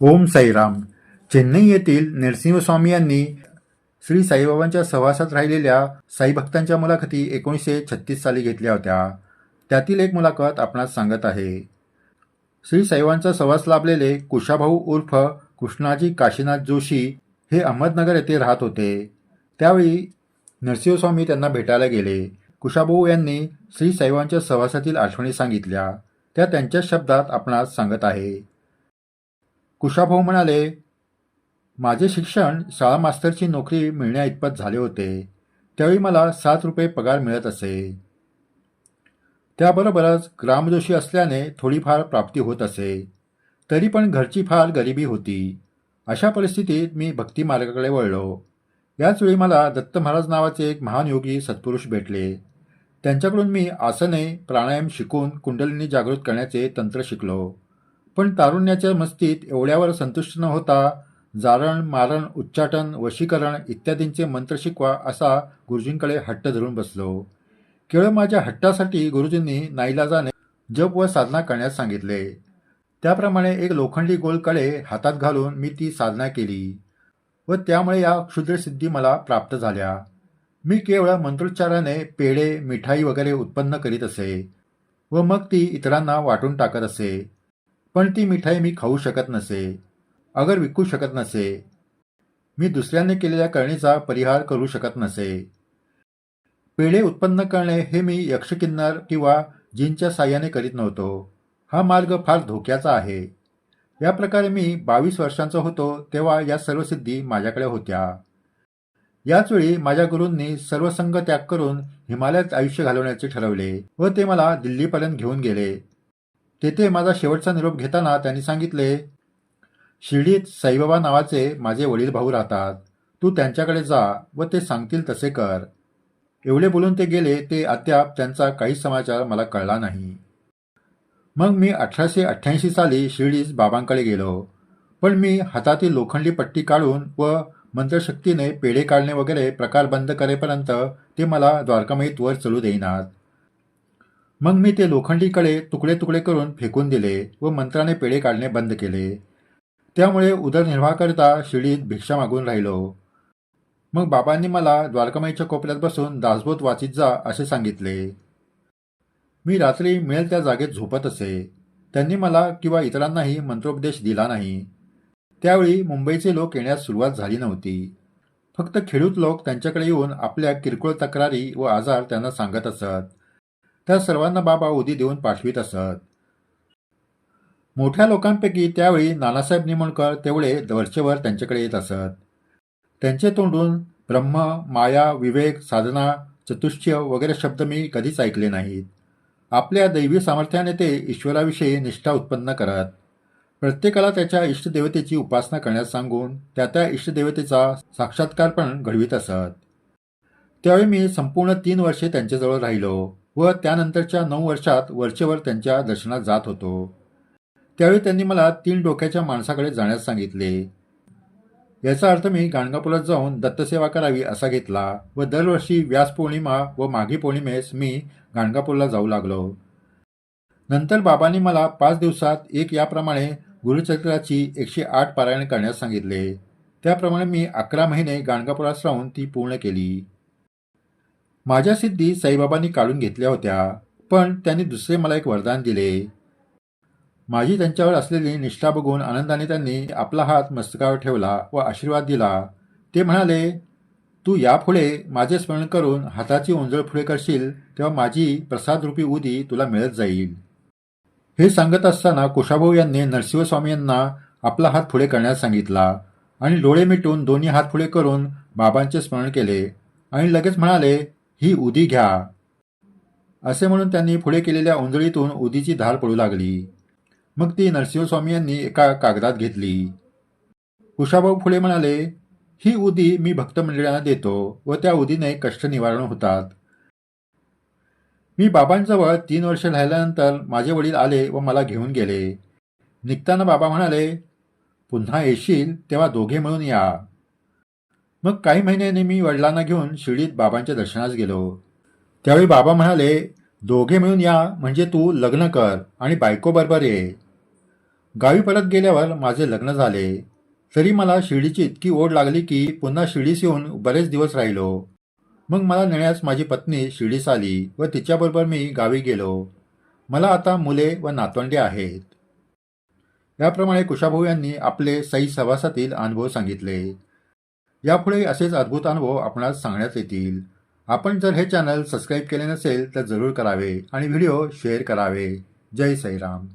ओम साईराम. चेन्नई येथील नरसिंहस्वामी यांनी श्री साईबाबांच्या सहवासात राहिलेल्या साईभक्तांच्या मुलाखती एकोणीसशे छत्तीस साली घेतल्या होत्या. त्यातील एक मुलाखत आपणास सांगत आहे. श्री साईबाबांचा सहवास लाभलेले कुशाभाऊ उर्फ कृष्णाजी काशीनाथ जोशी हे अहमदनगर येथे राहत होते. त्यावेळी नरसिंहस्वामी त्यांना भेटायला गेले. कुशाभाऊ यांनी श्री साईबाबांच्या सहवासातील आठवणी सांगितल्या. त्या त्यांच्या शब्दात आपणास सांगत आहे. कुशाभाऊ म्हणाले माझे शिक्षण शाळा मास्तरची नोकरी मिळण्या इतपत झाले होते. त्यावेळी मला सात रुपये पगार मिळत असे. त्याबरोबरच ग्रामजोशी असल्याने थोडीफार प्राप्ती होत असे. तरी पण घरची फार गरिबी होती. अशा परिस्थितीत मी भक्ती मार्गाकडे वळलो याचवेळी मला दत्त महाराज नावाचे एक महान योगी सत्पुरुष भेटले. त्यांच्याकडून मी आसने प्राणायाम शिकून कुंडलिनी जागृत करण्याचे तंत्र शिकलो. पण तारुण्याच्या मस्तीत एवढ्यावर संतुष्ट न होता जारण मारण उच्चाटन वशीकरण इत्यादींचे मंत्र शिकवा असा गुरुजींकडे हट्ट धरून बसलो. केवळ माझ्या हट्टासाठी गुरुजींनी नाईलाजाने जप व साधना करण्यास सांगितले. त्याप्रमाणे एक लोखंडी गोलकडे हातात घालून मी ती साधना केली व त्यामुळे या क्षुद्रसिद्धी मला प्राप्त झाल्या. मी केवळ मंत्रोच्चाराने पेढे मिठाई वगैरे उत्पन्न करीत असे व मग ती इतरांना वाटून टाकत असे. पण ती मिठाई मी खाऊ शकत नसे अगर विकू शकत नसे. मी दुसऱ्याने केलेल्या करणीचा परिहार करू शकत नसे. पेढे उत्पन्न करणे हे मी यक्षकिन्नर किंवा जीनच्या साह्याने करीत नव्हतो. हा मार्ग फार धोक्याचा आहे. या प्रकारे मी बावीस वर्षांचा होतो तेव्हा या सर्व सिद्धी माझ्याकडे होत्या. याचवेळी माझ्या गुरूंनी सर्व संघ त्याग करून हिमालयात आयुष्य घालवण्याचे ठरवले व ते मला दिल्लीपर्यंत घेऊन गेले. तेथे माझा शेवटचा निरोप घेताना त्यांनी सांगितले शिर्डीत साईबाबा नावाचे माझे वडील भाऊ राहतात. तू त्यांच्याकडे जा व ते सांगतील तसे कर. एवढे बोलून ते गेले ते अद्याप त्यांचा काहीच समाचार मला कळला नाही. मग मी अठराशे अठ्ठ्याऐंशी साली शिर्डीस बाबांकडे गेलो. पण मी हातातील लोखंडी पट्टी काढून व मंत्रशक्तीने पेढे काढणे वगैरे प्रकार बंद करेपर्यंत ते मला द्वारकामयीत वर चलू देईनात. मग मी ते लोखंडीकडे तुकडे तुकडे करून फेकून दिले व मंत्राने पेढे काढणे बंद केले. त्यामुळे उदरनिर्वाहाकरिता शिडीत भिक्षा मागून राहिलो. मग बाबांनी मला द्वारकामाईच्या कोपऱ्यात बसून दासबोध वाचित जा असे सांगितले. मी रात्री मिळेल त्या जागेत झोपत असे. त्यांनी मला किंवा इतरांनाही मंत्रोपदेश दिला नाही. त्यावेळी मुंबईचे लोक येण्यास सुरुवात झाली नव्हती. फक्त खेडूत लोक त्यांच्याकडे येऊन आपल्या किरकोळ तक्रारी व आजार त्यांना सांगत असत. त्या सर्वांना बाबा उदी देऊन पाठवित असत. मोठ्या लोकांपैकी त्यावेळी नानासाहेब निमणकर तेवढे वरचेवर त्यांच्याकडे येत असत. त्यांचे तोंडून ब्रह्म माया विवेक साधना चतुष्य वगैरे शब्द मी कधीच ऐकले नाहीत. आपल्या दैवी सामर्थ्याने ते ईश्वराविषयी निष्ठा उत्पन्न करत. प्रत्येकाला त्याच्या इष्टदेवतेची उपासना करण्यास सांगून त्या त्या इष्टदेवतेचा साक्षात्कार पण घडवीत असत. त्यावेळी मी संपूर्ण तीन वर्षे त्यांच्याजवळ राहिलो. व त्यानंतरच्या नऊ वर्षात वरचेवर त्यांच्या दर्शनात जात होतो. त्यावेळी त्यांनी मला तीन डोक्याच्या माणसाकडे जाण्यास सांगितले. याचा अर्थ मी गाणगापुरात जाऊन दत्तसेवा करावी असा घेतला व दरवर्षी व्यास पौर्णिमा व माघी पौर्णिमेस मी गाणगापूरला जाऊ लागलो. नंतर बाबांनी मला पाच दिवसात एक याप्रमाणे गुरुचरित्राची एकशे आठ पारायण करण्यास सांगितले. त्याप्रमाणे मी अकरा महिने गाणगापुरात राहून ती पूर्ण केली. माझ्या सिद्धी साईबाबांनी काढून घेतल्या होत्या पण त्यांनी दुसरे मला एक वरदान दिले. माझी त्यांच्यावर असलेली निष्ठा बघून आनंदाने त्यांनी आपला हात मस्तकावर ठेवला व आशीर्वाद दिला. ते म्हणाले तू यापुढे माझे स्मरण करून हाताची ओंजळ पुढे करशील तेव्हा माझी प्रसादरूपी उदी तुला मिळत जाईल. हे सांगत असताना कुशाभाऊ यांनी नरसिंहस्वामी यांना आपला हात पुढे करण्यास सांगितला आणि डोळे मिटून दोन्ही हात पुढे करून बाबांचे स्मरण केले आणि लगेच म्हणाले ही उदी घ्या. असे म्हणून त्यांनी पुढे केलेल्या उंजळीतून उदीची धार पडू लागली. मग ती नरसिंहस्वामी यांनी एका कागदात घेतली. कुशाभाऊ पुढे म्हणाले ही उदी मी भक्त मंडळांना देतो व त्या उदीने कष्ट निवारण होतात. मी बाबांजवळ तीन वर्ष राहिल्यानंतर माझे वडील आले व मला घेऊन गेले. निघताना बाबा म्हणाले पुन्हा येशील तेव्हा दोघे मिळून या. मग काही महिन्याने मी वडिलांना घेऊन शिर्डीत बाबांच्या दर्शनास गेलो. त्यावेळी बाबा म्हणाले दोघे मिळून या म्हणजे तू लग्न कर आणि बायको बरोबर ये. गावी परत गेल्यावर माझे लग्न झाले. तरी मला शिर्डीची इतकी ओढ लागली की पुन्हा शिर्डीस येऊन बरेच दिवस राहिलो. मग मला नेण्यास माझी पत्नी शिर्डीस आली व तिच्याबरोबर मी गावी गेलो. मला आता मुले व नातवंडे आहेत. याप्रमाणे कुशाभाऊ यांनी आपले सई सहवासातील अनुभव सांगितले. यापुढे असेच अद्भुत अनुभव आपणास सांगण्यात येतील. आपण जर हे चॅनल सबस्क्राईब केले नसेल तर जरूर करावे आणि व्हिडिओ शेअर करावे. जय साईराम